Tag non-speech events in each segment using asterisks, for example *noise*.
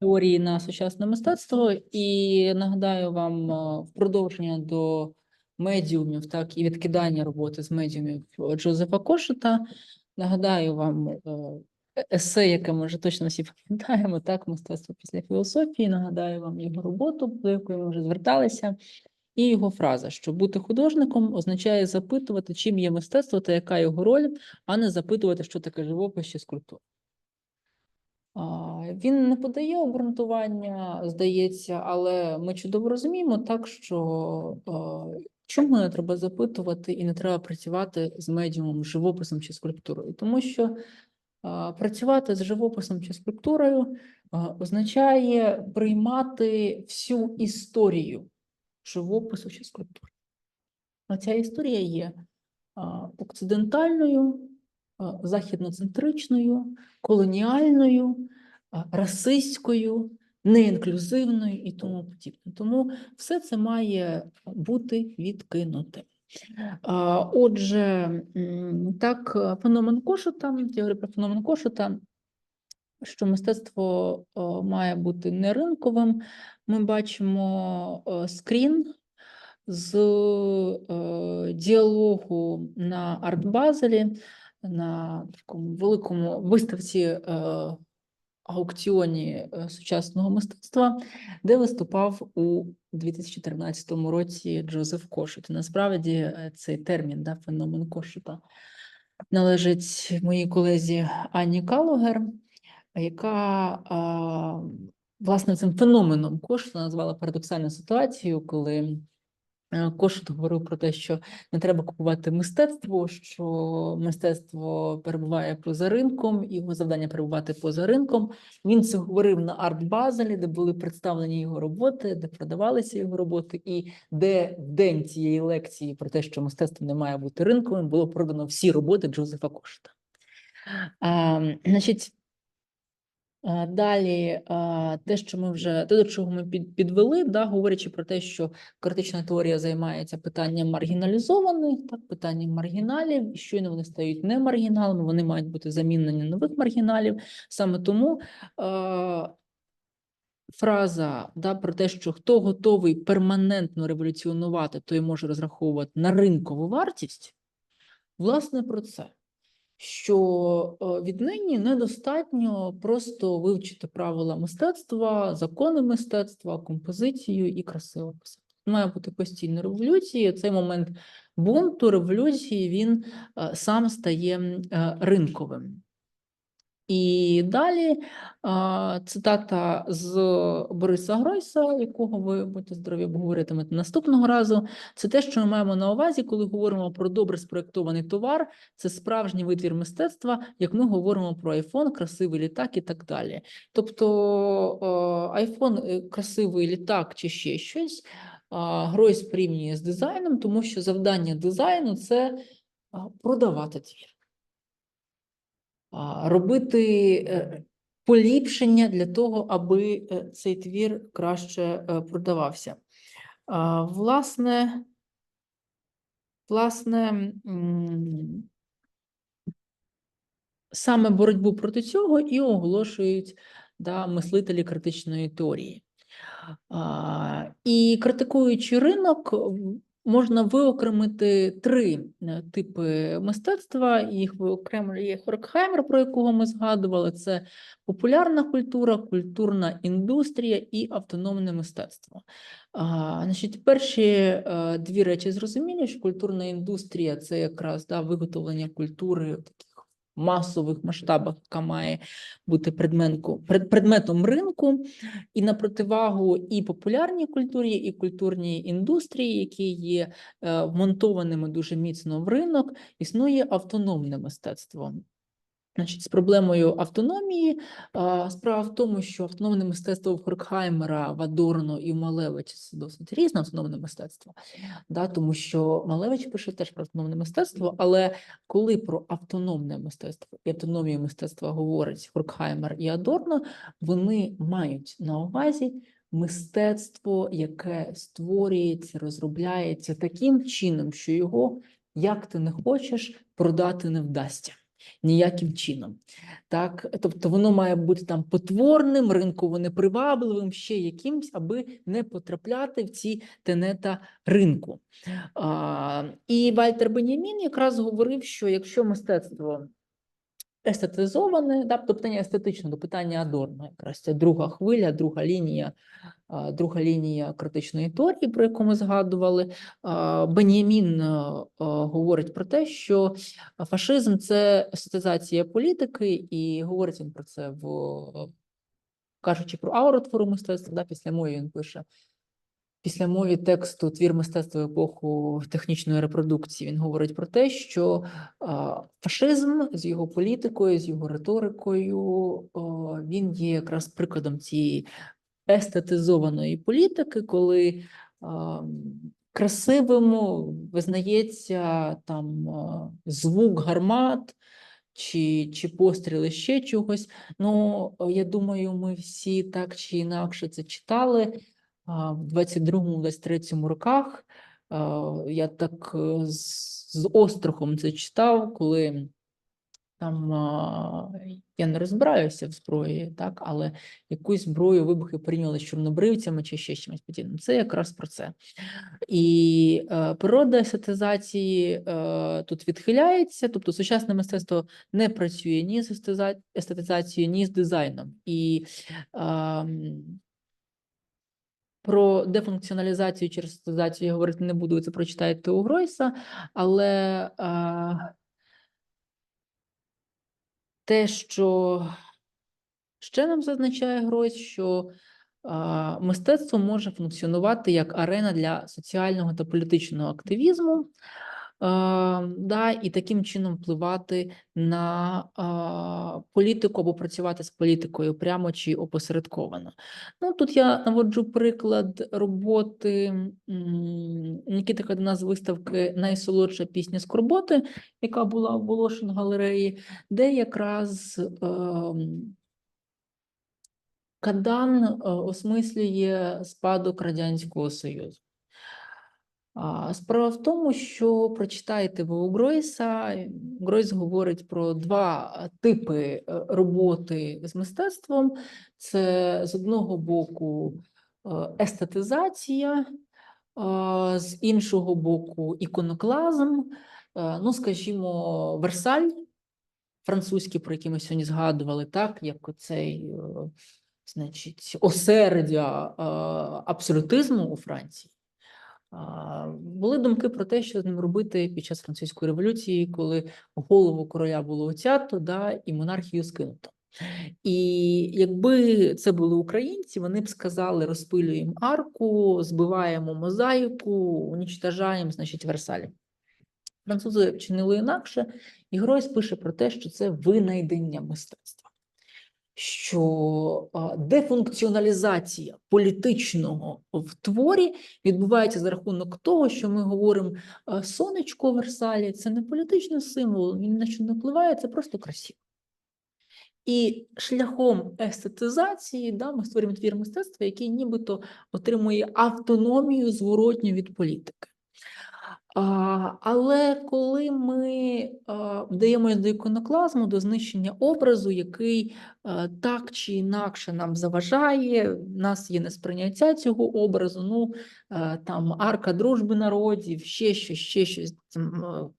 теорії на сучасне мистецтво, і нагадаю вам е, в продовження до медіумів, так і відкидання роботи з медіумів Джозефа Кошета. Нагадаю вам е, есе, яке ми вже точно всі *laughs* пам'ятаємо, так, мистецтво після філософії. Нагадаю вам його роботу, до якої ми вже зверталися. І його фраза, що бути художником означає запитувати, чим є мистецтво та яка його роль, а не запитувати, що таке живопис чи скульптура. Він не подає обґрунтування, здається, але ми чудово розуміємо так, що чому не треба запитувати і не треба працювати з медіумом, живописом чи скульптурою, тому що працювати з живописом чи скульптурою означає приймати всю історію живопису чи скульптури. А ця історія є окцидентальною, західноцентричною, колоніальною, расистською, неінклюзивною і тому подібне. Тому все це має бути відкинуте. Отже, так, е, феномен Кошута, я говорю про феномен Кошута, що мистецтво має бути не ринковим. Ми бачимо скрін з е, діалогу на Артбазелі, на такому великому виставці е, аукціоні е, сучасного мистецтва, де виступав у 2013 році Джозеф Кошут. Насправді е, цей термін, да, феномен Кошута, належить моїй колезі Анні Калугер, яка власне цим феноменом Кошута назвала парадоксальну ситуацію, коли Кошут говорив про те, що не треба купувати мистецтво, що мистецтво перебуває поза ринком, і його завдання перебувати поза ринком. Він це говорив на арт-базелі, де були представлені його роботи, де продавалися його роботи, і де в день цієї лекції про те, що мистецтво не має бути ринковим, було продано всі роботи Джозефа Кошута. А, значить, а, Далі, те, що ми вже те, до чого ми підвели, да, говорячи про те, що критична теорія займається питанням маргіналізованих, так, питанням маргіналів, і щойно вони стають не маргіналами, вони мають бути замінені нових маргіналів. Саме тому а, фраза да, про те, що хто готовий перманентно революціонувати, той може розраховувати на ринкову вартість, власне, про це що е, віднині недостатньо просто вивчити правила мистецтва, закони мистецтва, композицію і красиво писати. Має бути постійна революція. Цей момент бунту, революції він е, сам стає е, ринковим. І далі цитата з Бориса Гройса, якого ви будьте здорові обговоритимете наступного разу. Це те, що ми маємо на увазі, коли говоримо про добре спроєктований товар. Це справжній витвір мистецтва, як ми говоримо про айфон, красивий літак і так далі. Тобто айфон, е, красивий літак чи ще щось. Гройс порівнює з дизайном, тому що завдання дизайну це продавати твір робити е, поліпшення для того, аби е, цей твір краще е, продавався. Власне, власне, саме боротьбу проти цього і оголошують да, мислителі критичної теорії. І критикуючи ринок, можна виокремити три е, типи мистецтва. Їх виокремлює Хоркхаймер, про якого ми згадували. Це популярна культура, культурна індустрія і автономне мистецтво. А, значить, перші е, дві речі зрозумілі, що культурна індустрія це якраз да, виготовлення культури таких масових масштабах, яка має бути предметом ринку, і на противагу і популярній культурі, і культурній індустрії, які є е, вмонтованими дуже міцно в ринок, існує автономне мистецтво. Значить, з проблемою автономії справа в тому, що автономне мистецтво в Хоркхаймера, в Адорно і в Малевича це досить різне автономне мистецтво, да, тому що Малевич пише теж про автономне мистецтво, але коли про автономне мистецтво і автономію мистецтва говорить Хоркхаймер і Адорно, вони мають на увазі мистецтво, яке створюється, розробляється таким чином, що його, як ти не хочеш, продати не вдасться. Ніяким чином. Так, тобто воно має бути там потворним, ринково непривабливим, ще якимсь, аби не потрапляти в ці тенета ринку. А, і Вальтер Бенямін якраз говорив, що якщо мистецтво естетизоване, да, тобто не естетично до питання Адорно, якраз це друга хвиля, друга лінія, друга лінія критичної теорії, про яку ми згадували. А, говорить про те, що фашизм це естетизація політики, і говорить він про це в кажучи про ауру твору мистецтва, да, після мові він пише. Після мові тексту твір мистецтва епоху технічної репродукції він говорить про те, що фашизм з його політикою, з його риторикою, він є якраз прикладом цієї естетизованої політики, коли красивим визнається там звук гармат. Чи, чи постріли ще чогось. Ну, я думаю, ми всі так чи інакше це читали в 22-23 роках. Я так е, з, острахом це читав, коли там я не розбираюся в зброї, так, але якусь зброю вибухи порівняли з чорнобривцями чи ще чимось подібним. Це якраз про це. І е, природа естетизації е, тут відхиляється, тобто сучасне мистецтво не працює ні з естетизацією, ні з дизайном. І ем, про дефункціоналізацію через реструктуризацію я говорити не буду, це прочитаєте у Гройса, але а, те, що ще нам зазначає Гройс, що а, мистецтво може функціонувати як арена для соціального та політичного активізму, да, і таким чином впливати на політику або працювати з політикою прямо чи опосередковано. Ну, тут я наводжу приклад роботи Нікіти Кадена з виставки Найсолодша пісня Скорботи, яка була в Волошин галереї, де якраз ем, Кадан е, осмислює спадок Радянського Союзу. Справа в тому, що прочитаєте ви у Гройса, Гройс говорить про два типи е, роботи з мистецтвом: це з одного боку е, естетизація, з іншого боку, іконоклазм. Е, Ну, скажімо, Версаль, французький, про який ми сьогодні згадували, так, як оцей, значить, осердя абсолютизму у Франції. Були думки про те, що з ним робити під час французької революції, коли голову короля було оцято, да, і монархію скинуто. І якби це були українці, вони б сказали: розпилюємо арку, збиваємо мозаїку, унічтажаємо, значить, Версаль. Французи вчинили інакше, і Гройс пише про те, що це винайдення мистецтва, що дефункціоналізація політичного в творі відбувається за рахунок того, що ми говоримо сонечко в Версалі, це не політичний символ, він на що не впливає, це просто красиво. І шляхом естетизації да, ми створюємо твір мистецтва, який нібито отримує автономію зворотню від політики. Але коли ми вдаємося до іконоклазму, до знищення образу, який так чи інакше нам заважає, в нас є несприйняття цього образу, ну там арка дружби народів, ще щось, ще щось. Там,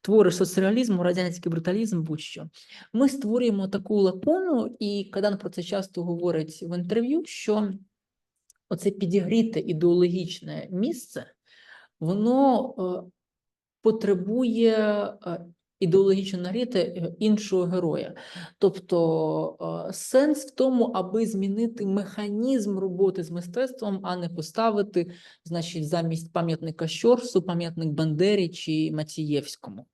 Твори соцреалізму, радянський бруталізм, будь-що. Ми створюємо таку лакону, і Кадан про це часто говорить в інтерв'ю, що оце підігріте ідеологічне місце, воно е, потребує е, ідеологічно нагріти е, іншого героя. Тобто сенс в тому, аби змінити механізм роботи з мистецтвом, а не поставити, значить, замість пам'ятника Щорсу, пам'ятник Бандері чи Мацієвському.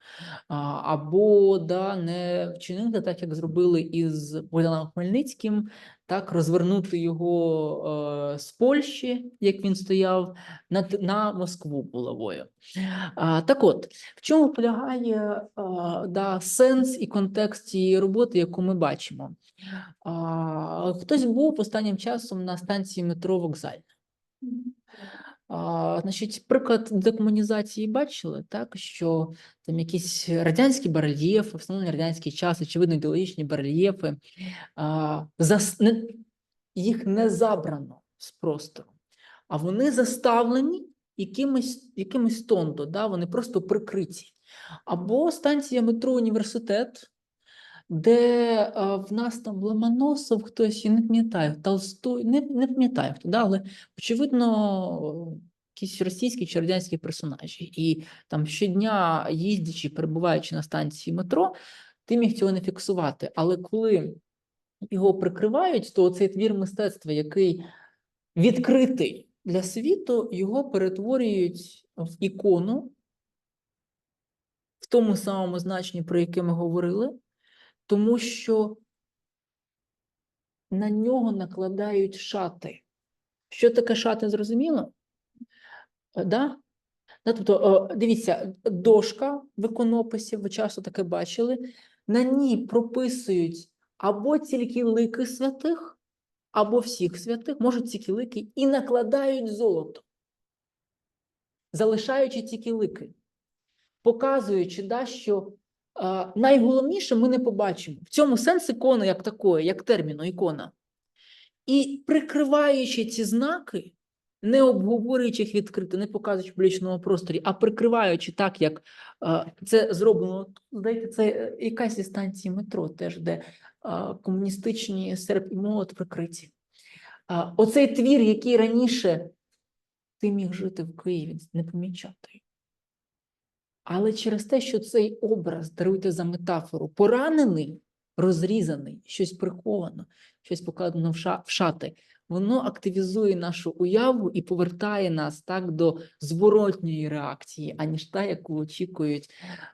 Або да, не вчинити так, як зробили із Богданом Хмельницьким, так, розвернути його е, з Польщі, як він стояв, на, на Москву булавою. А, так от, в чому полягає е, да, сенс і контекст цієї роботи, яку ми бачимо? А, хтось був останнім часом на станції метро Вокзальна. Значить, приклад декомунізації бачили, так, що там якісь радянські барельєфи, встановлені радянський час, очевидно, ідеологічні барельєфи, а, зас... не... їх не забрано з простору, а вони заставлені якимось, якимось тондо, да, вони просто прикриті. Або станція метро університет, де а, в нас там Ломоносов, хтось, я не пам'ятаю, Толстой, не, не пам'ятаю хто, але очевидно, якісь російські чи радянські персонажі. І там щодня, їздячи, перебуваючи на станції метро, ти міг цього не фіксувати. Але коли його прикривають, то цей твір мистецтва, який відкритий для світу, його перетворюють в ікону в тому самому значенні, про яке ми говорили, тому що на нього накладають шати. Що таке шати, зрозуміло? Е, Да? Да, тобто, е, дивіться, дошка в іконописі, ви часто таке бачили, на ній прописують або тільки лики святих, або всіх святих, можуть тільки лики, і накладають золото, залишаючи тільки лики, показуючи, да, що найголовніше ми не побачимо. В цьому сенс ікони як такої, як терміну ікона. І прикриваючи ці знаки, не обговорюючи їх відкрито, не показуючи в публічному просторі, а прикриваючи так, як це зроблено. Здається, це е, якась зі станції метро, теж де комуністичні серп і молот прикриті. Оцей твір, який раніше ти міг жити в Києві, не помічати. Але через те, що цей образ, даруйте за метафору, поранений, розрізаний, щось приховано, щось покладено в ша- шати, воно активізує нашу уяву і повертає нас так до зворотньої реакції, аніж та, яку очікують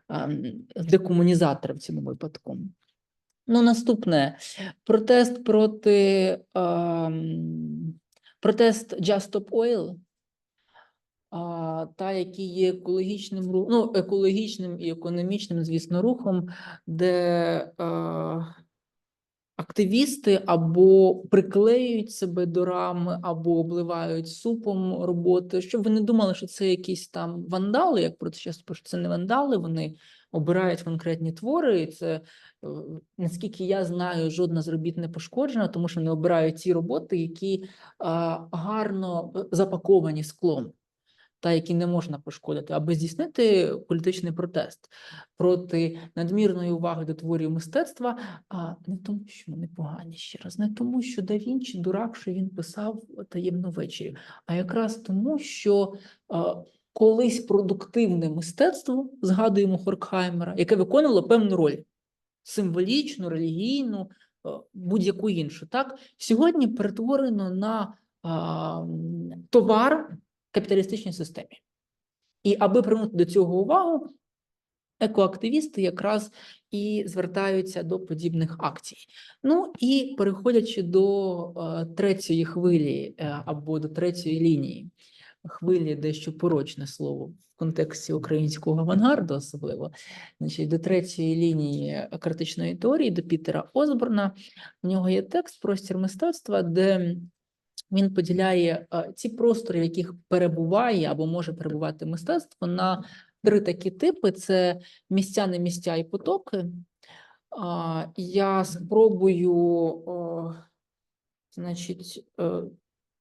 ем, декомунізатори в цьому випадку. Ну, наступне протест проти ем, протест Just Stop Oil, та, який є екологічним ну, екологічним і економічним, звісно, рухом, де е, активісти або приклеюють себе до рами, або обливають супом роботи, щоб ви не думали, що це якісь там вандали, як про це часто пишуть, це не вандали, вони обирають конкретні твори, і це, е, наскільки я знаю, жодна з робіт не пошкоджена, тому що вони обирають ті роботи, які а, гарно е, запаковані склом та які не можна пошкодити, аби здійснити політичний протест проти надмірної уваги до творів мистецтва, а не тому, що вони погані ще раз, не тому, що да Вінчі дурак, що він писав таємно ввечері, а якраз тому, що колись продуктивне мистецтво, згадуємо Хоркхаймера, яке виконувало певну роль символічну, релігійну, будь-яку іншу. Так сьогодні перетворено на а, товар капіталістичній системі. І аби привернути до цього увагу, екоактивісти якраз і звертаються до подібних акцій. Ну і переходячи до е, третьої хвилі е, або до третьої лінії, хвилі дещо порочне слово в контексті українського авангарду, особливо, значить, до третьої лінії критичної теорії, до Пітера Осборна. У нього є текст Простір мистецтва, де він поділяє е, ці простори, в яких перебуває або може перебувати мистецтво, на три такі типи: це місця, не місця і потоки. Я спробую, значить, е,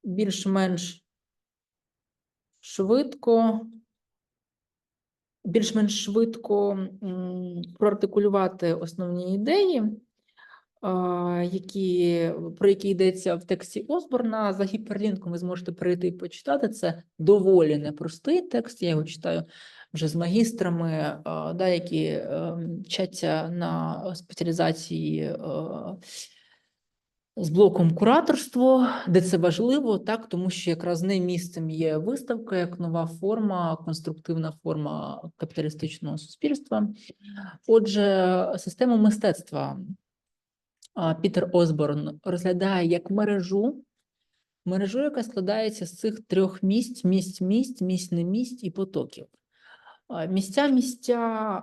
більш-менш швидко, більш-менш швидко проартикулювати основні ідеї які, про які йдеться в тексті Осборна. За гіперлінком ви зможете перейти і почитати. Це доволі непростий текст. Я його читаю вже з магістрами, а, да, які е, вчаться на спеціалізації. е, З блоком кураторство, де це важливо, так тому що якраз не місцем є виставка як нова форма, конструктивна форма капіталістичного суспільства. Отже, систему мистецтва Пітер Осборн розглядає як мережу, мережу, яка складається з цих трьох місць: місць, місць, місць, не місць і потоків. Місця, місця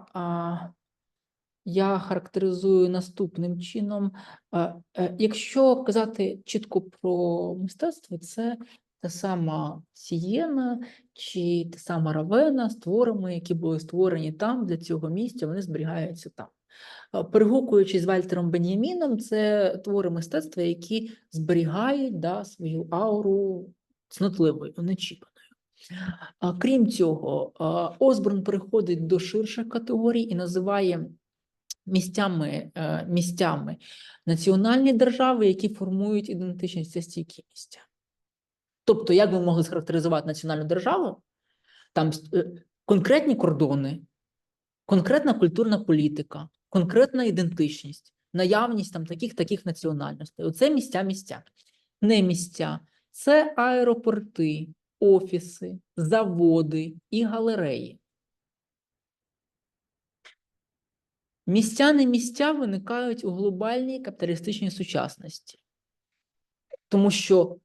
я характеризую наступним чином. Е, Якщо казати чітко про мистецтво, це та сама Сієна чи та сама Равена з творами, які були створені там для цього місця, вони зберігаються там. Е, Перегукуючись з Вальтером Беняміном, це твори мистецтва, які зберігають да, свою ауру цнотливою, нечіпаною. Крім цього, а, Осборн переходить до ширших категорій і називає місцями, е, місцями національні держави, які формують ідентичність це стійкі місця. Тобто, як ви могли схарактеризувати національну державу? Там е, конкретні кордони, конкретна культурна політика, конкретна ідентичність, наявність там таких таких національностей. Оце місця місця. Не місця, це аеропорти, офіси, заводи і галереї. Місця не місця виникають у глобальній капіталістичній сучасності, тому що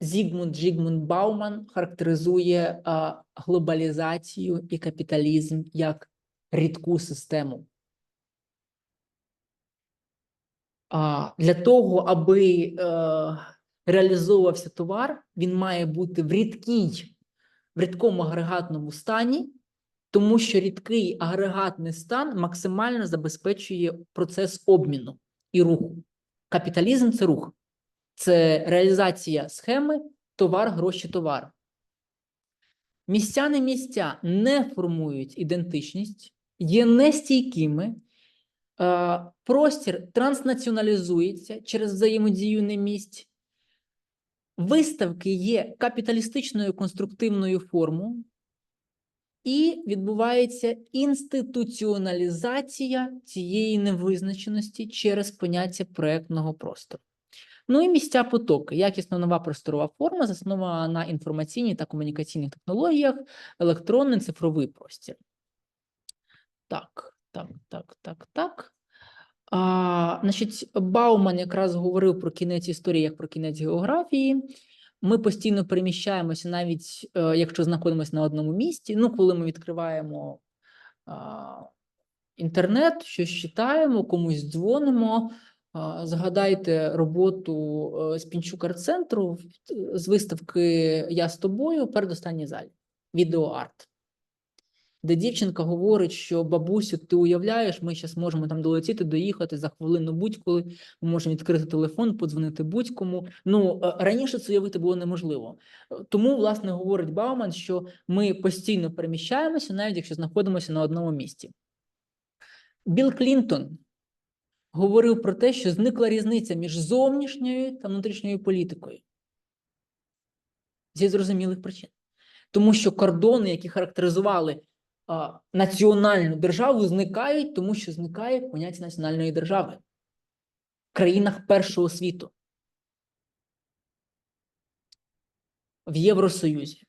Зігмунд Жігмунд Бауман характеризує а, глобалізацію і капіталізм як рідку систему. Для того, аби е, реалізовувався товар, він має бути в рідкій, в рідкому агрегатному стані, тому що рідкий агрегатний стан максимально забезпечує процес обміну і руху. Капіталізм це рух, це реалізація схеми товар, гроші, товар. Місця не місця не формують ідентичність, є нестійкими. Е, Простір транснаціоналізується через взаємодію немісць. Виставки є капіталістичною конструктивною формою, і відбувається інституціоналізація цієї невизначеності через поняття проектного простору. Ну і місця потоки, якісно нова просторова форма, заснована на інформаційній та комунікаційних технологіях, електронний цифровий простір. Так, так, так, так, так. А, значить, Бауман якраз говорив про кінець історії як про кінець географії. Ми постійно переміщаємося, навіть е, якщо знаходимося на одному місці. Ну, коли ми відкриваємо а, інтернет, щось читаємо, комусь дзвонимо. Згадайте роботу е, з Пінчукар-центру з виставки Я з тобою передостанній залі. Відеоарт де дівчинка говорить, що бабусю, ти уявляєш, ми зараз можемо там долетіти, доїхати за хвилину будь-коли. Ми можемо відкрити телефон, подзвонити будь-кому. Ну е, раніше це уявити було неможливо. Е, Тому, власне, говорить Бауман, що ми постійно переміщаємося, навіть якщо знаходимося на одному місці. Білл Клінтон говорив про те, що зникла різниця між зовнішньою та внутрішньою політикою. Зі зрозумілих причин. Тому що кордони, які характеризували національну державу зникають, тому що зникає поняття національної держави в країнах першого світу. В Євросоюзі.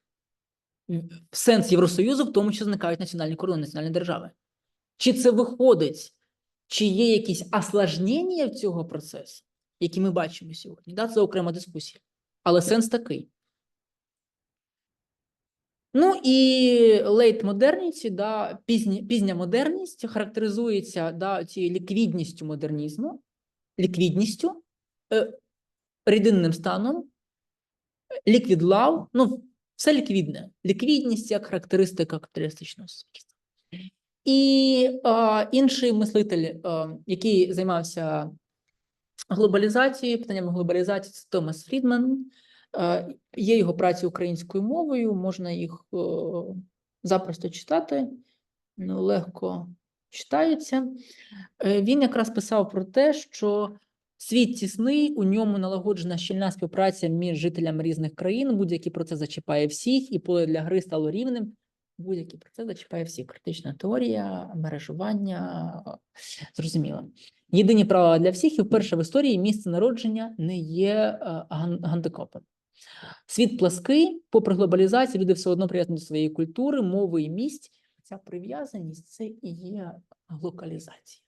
В Сенс Євросоюзу в тому, що зникають національні кордони, національні держави. Чи це виходить, чи є якісь осложнення в цього процесу, які ми бачимо сьогодні? Да, Це окрема дискусія. Але сенс такий. Ну і лейт-модерність, да, пізня, пізня модерність характеризується да, цією ліквідністю модернізму, ліквідністю, е, рідинним станом, ліквід лав, ну, все ліквідне. Ліквідність як характеристика капіталістичного суспільства. І е, інший мислитель, е, який займався глобалізацією, питаннями глобалізації, це Томас Фрідман. Є його праці українською мовою, можна їх е, запросто читати, ну, легко читаються. Е, Він якраз писав про те, що світ тісний, у ньому налагоджена щільна співпраця між жителями різних країн, будь-який процес зачіпає всіх, і поле для гри стало рівним. Будь-який процес зачіпає всіх. Критична теорія, мережування, зрозуміло. Єдині правила для всіх, і вперше в історії місце народження не є е, ган- гандикапом. Світ плаский, попри глобалізацію, люди все одно прив'язані до своєї культури, мови і місць. Ця прив'язаність це і є локалізація.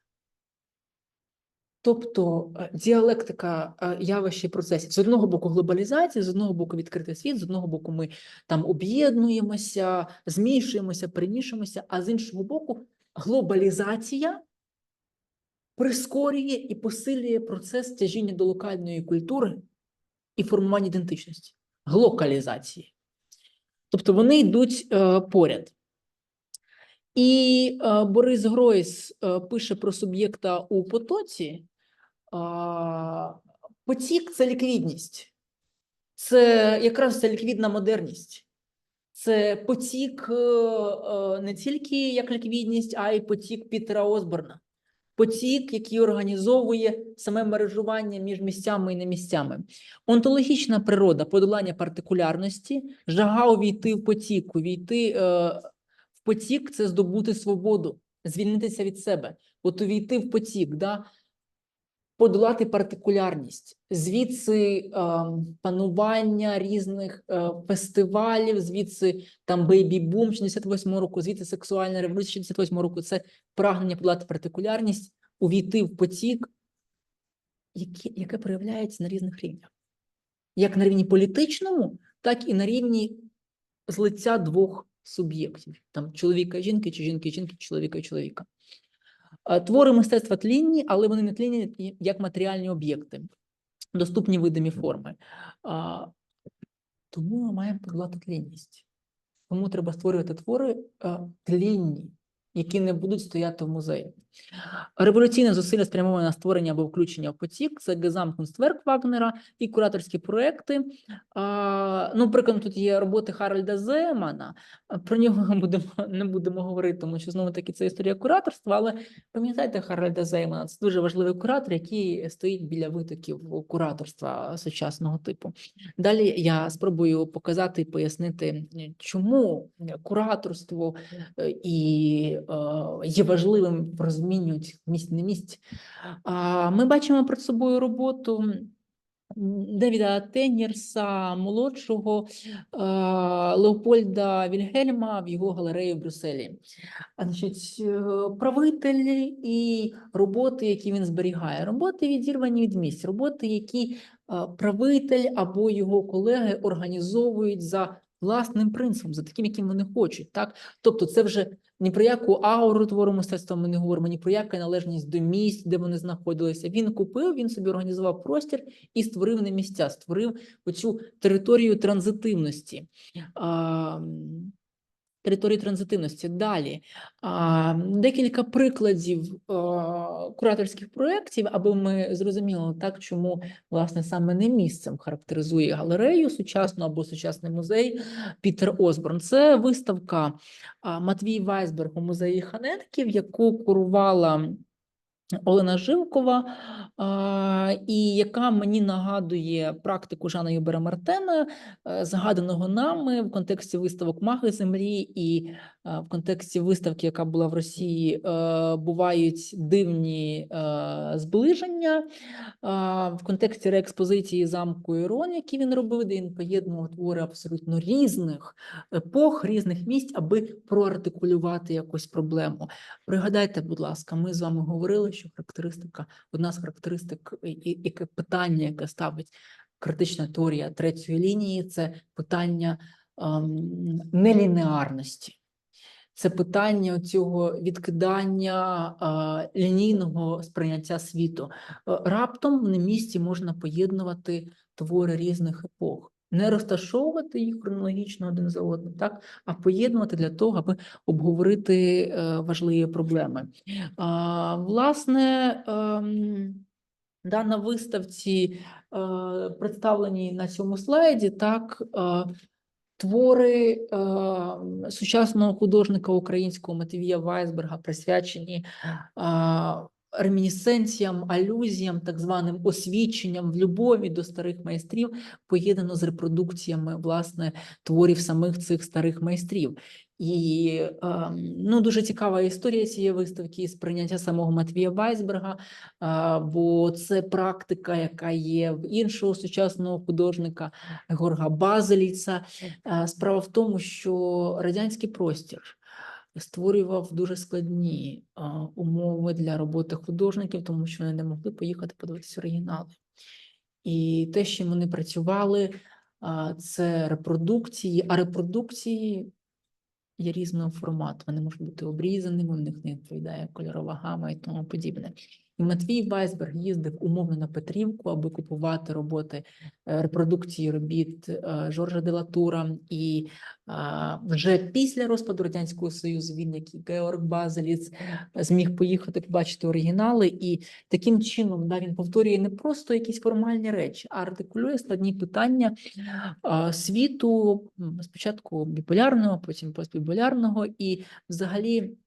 Тобто е, діалектика е, явища і процесів. З одного боку глобалізація, з одного боку відкритий світ, з одного боку ми там об'єднуємося, змішуємося, перемішуємося, а з іншого боку, глобалізація прискорює і посилює процес тяжіння до локальної культури і формування ідентичності. глокалізації. Тобто вони йдуть е, поряд. І е, Борис Гройс е, пише про суб'єкта у потоці. А, Потік це ліквідність, це якраз ця ліквідна модерність. Це потік е, е, не тільки як ліквідність, а й потік Пітера Осборна. Потік, який організовує саме мережування між місцями і немісцями. Онтологічна природа подолання партикулярності, жага увійти в потік, увійти е, в потік це здобути свободу, звільнитися від себе, от увійти в потік, да? Подолати партикулярність, звідси е, панування різних е, фестивалів, звідси там бейбі-бум 68 року, звідси сексуальна революція 68 року. Це прагнення подолати партикулярність, увійти в потік, яке, яке проявляється на різних рівнях, як на рівні політичному, так і на рівні злиття двох суб'єктів: там чоловіка жінки, чи жінки і жінки, чоловіка і чоловіка. Е, Твори мистецтва тлінні, але вони не тлінні як матеріальні об'єкти, доступні видимі форми. Тому ми маємо подолати тлінність. Тому треба створювати твори е, тлінні, які не будуть стояти в музеї. Революційне зусилля спрямоване на створення або включення в потік це Гезамткунстверк Вагнера і кураторські проекти. А, ну, приклад, тут є роботи Харальда Земана. Про нього будемо, не будемо говорити, тому що знову таки це історія кураторства. Але пам'ятайте Харальда Зеймана, це дуже важливий куратор, який стоїть біля витоків кураторства сучасного типу. Далі я спробую показати і пояснити, чому кураторство е, і е, є важливим в розумінню цих місць не місць. Ми бачимо перед собою роботу Девіда Теннірса, молодшого Леопольда Вільгельма в його галереї в Брюсселі. Значить, е, правитель і роботи, які він зберігає, роботи відірвані від місць, роботи, які правитель або його колеги організовують за власним принципом, за таким, яким вони хочуть. Так? Тобто, це вже ні про яку ауру твору мистецтва ми не говоримо, ні про яку належність до місць, де вони знаходилися. Він купив, він собі організував простір і створив не місця, створив оцю територію транзитивності. А, Території транзитивності. Далі декілька прикладів кураторських проєктів, аби ми зрозуміли так, чому власне саме не місцем характеризує галерею сучасну або сучасний музей Пітер Осборн. Це виставка Матвій Вайсберг у музеї Ханенків, яку курувала Олена Живкова, і яка мені нагадує практику Жана Юбера Мартена, е, згаданого нами в контексті виставок Маги Землі, і в контексті виставки, яка була в Росії, е, бувають дивні е, зближення. В контексті реекспозиції замку Ірон, який він робив, де він поєднував твори абсолютно різних епох, різних місць, аби проартикулювати якусь проблему. Пригадайте, будь ласка, ми з вами говорили, що характеристика, одна з характеристик, і- питання, яке ставить критична теорія третьої лінії, це питання ем, нелінеарності. Це питання цього відкидання лінійного сприйняття світу. Е, Раптом в немісті можна поєднувати твори різних епох, не розташовувати їх хронологічно один за одним, так, а поєднувати для того, аби обговорити е, важливі проблеми. А, власне, ем, да, на виставці, е, представленій на цьому слайді, так, твори е, сучасного художника українського Матвія Вайсберга присвячені е, ремінісценціям, алюзіям, так званим освіченням в любові до старих майстрів, поєднано з репродукціями власне творів самих цих старих майстрів. І ну, дуже цікава історія цієї виставки сприйняття самого Матвія Вайсберга, бо це практика, яка є в іншого сучасного художника Горга Базеліца. Е, Справа в тому, що радянський простір створював дуже складні а, умови для роботи художників, тому що вони не могли поїхати подивитися оригінали. І те, що вони працювали, це репродукції, а репродукції є різного формату. Вони можуть бути обрізаними, в них не відповідає кольорова гама і тому подібне. І Матвій Вайсберг їздив умовно на Петрівку, аби купувати роботи е, репродукції робіт е, Жоржа Делатура. І вже після розпаду радянського союзу він, як і Георг Базеліц, зміг поїхати побачити оригінали, і таким чином да, він повторює не просто якісь формальні речі, а артикулює складні питання світу спочатку біполярного, потім постбіполярного, і взагалі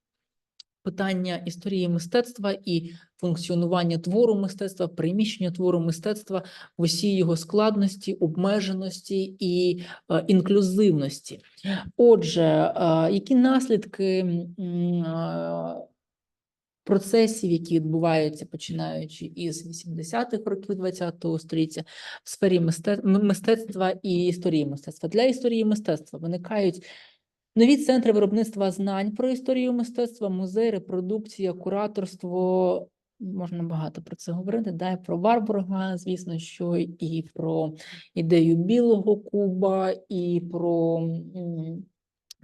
питання історії мистецтва і функціонування твору мистецтва, приміщення твору мистецтва в усій його складності, обмеженості і е, інклюзивності. Отже, е, які наслідки е, процесів, які відбуваються починаючи із 80-х років ХХ століття в сфері мисте- мистецтва і історії мистецтва. Для історії мистецтва виникають нові центри виробництва знань про історію мистецтва, музей, репродукція, кураторство. Можна багато про це говорити. Да, про Варбурга, звісно, що і про ідею білого куба, і про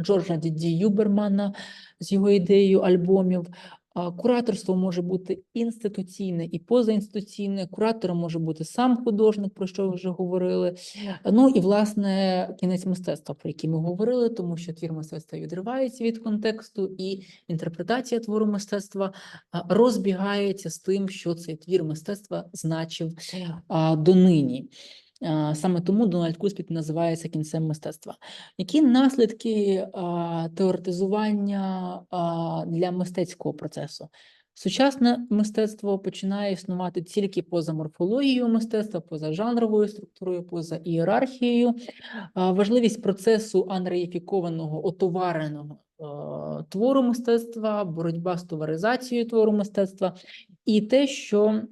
Джорджа Діді Юбермана з його ідеєю альбомів. Кураторство може бути інституційне і позаінституційне. Куратором може бути сам художник, про що ви вже говорили. Ну і власне кінець мистецтва, про який ми говорили, тому що твір мистецтва відривається від контексту, і інтерпретація твору мистецтва розбігається з тим, що цей твір мистецтва значив донині. Саме тому Дональд Куспіт називається кінцем мистецтва. Які наслідки теоретизування для мистецького процесу? Сучасне мистецтво починає існувати тільки поза морфологією мистецтва, поза жанровою структурою, поза ієрархією. Важливість процесу анреїфікованого, отовареного твору мистецтва, боротьба з товаризацією твору мистецтва, і те, що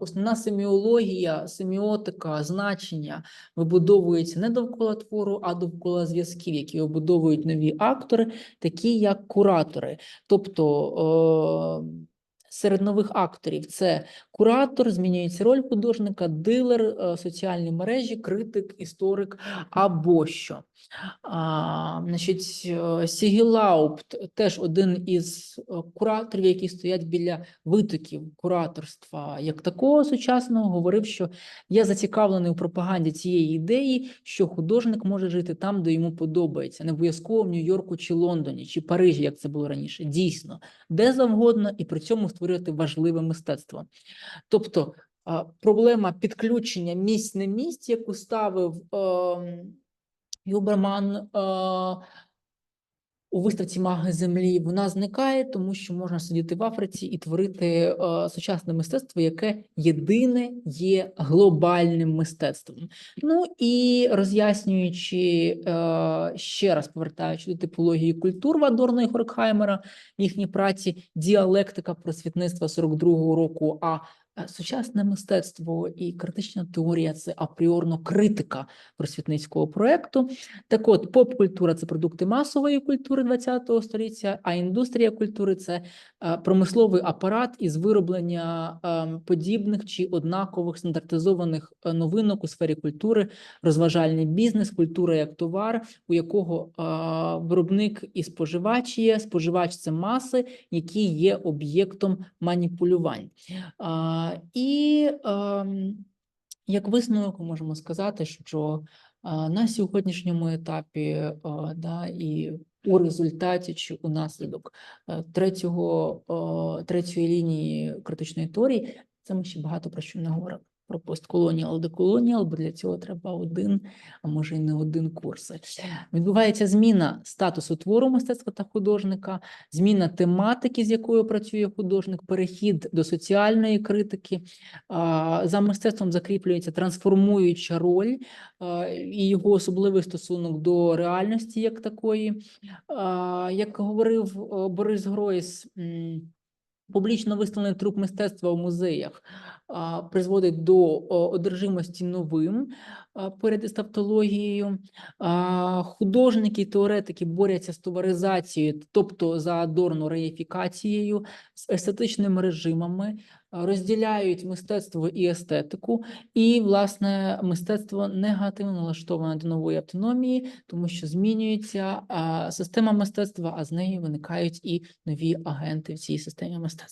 Основна семіологія, семіотика, значення вибудовується не довкола твору, а довкола зв'язків, які вибудовують нові актори, такі як куратори. Тобто е, серед нових акторів це куратор, змінюється роль художника, дилер, е, соціальні мережі, критик, історик або що. А, значить, е, Сігілаупт теж один із е, кураторів, які стоять біля витоків кураторства як такого сучасного, говорив, що я зацікавлений у пропаганді цієї ідеї, що художник може жити там, де йому подобається, не обов'язково в Нью-Йорку чи Лондоні, чи Парижі, як це було раніше. Дійсно, де завгодно, і при цьому створювати важливе мистецтво. Тобто проблема підключення місць не місць, яку ставив ем, Юберман е, у виставці Маги землі, вона зникає, тому що можна сидіти в Африці і творити е, сучасне мистецтво, яке єдине є глобальним мистецтвом. Ну і роз'яснюючи е, ще раз повертаючи до типології культур Вадорна і Хоркхаймера в їхній праці діалектика просвітництва 42-го року. А Сучасне мистецтво і критична теорія це апріорно критика просвітницького проекту. Так от, поп-культура це продукти масової культури ХХ століття, а індустрія культури це е, промисловий апарат із вироблення е, подібних чи однакових стандартизованих е, новинок у сфері культури, розважальний бізнес, культура як товар, у якого виробник і споживач є. Споживач це маси, які є об'єктом маніпулювань. А, І ем, як висновок можемо сказати, що а, на сьогоднішньому етапі а, да, і у результаті чи у наслідок е, третього, третьої лінії критичної теорії, це ми ще багато про що не говорили. Про постколоніал, деколоніал, бо для цього треба один, а може й не один курс. Відбувається зміна статусу твору мистецтва та художника, зміна тематики, з якою працює художник, перехід до соціальної критики. За мистецтвом закріплюється трансформуюча роль і його особливий стосунок до реальності як такої. Як говорив Борис Гройс, публічно виставлений труп мистецтва у музеях призводить до одержимості новим перед естафтологією. Художники і теоретики борються з товаризацією, тобто за Адорно реїфікацією, з естетичними режимами, розділяють мистецтво і естетику, і, власне, мистецтво негативно налаштоване до нової автономії, тому що змінюється система мистецтва, а з нею виникають і нові агенти в цій системі мистецтва.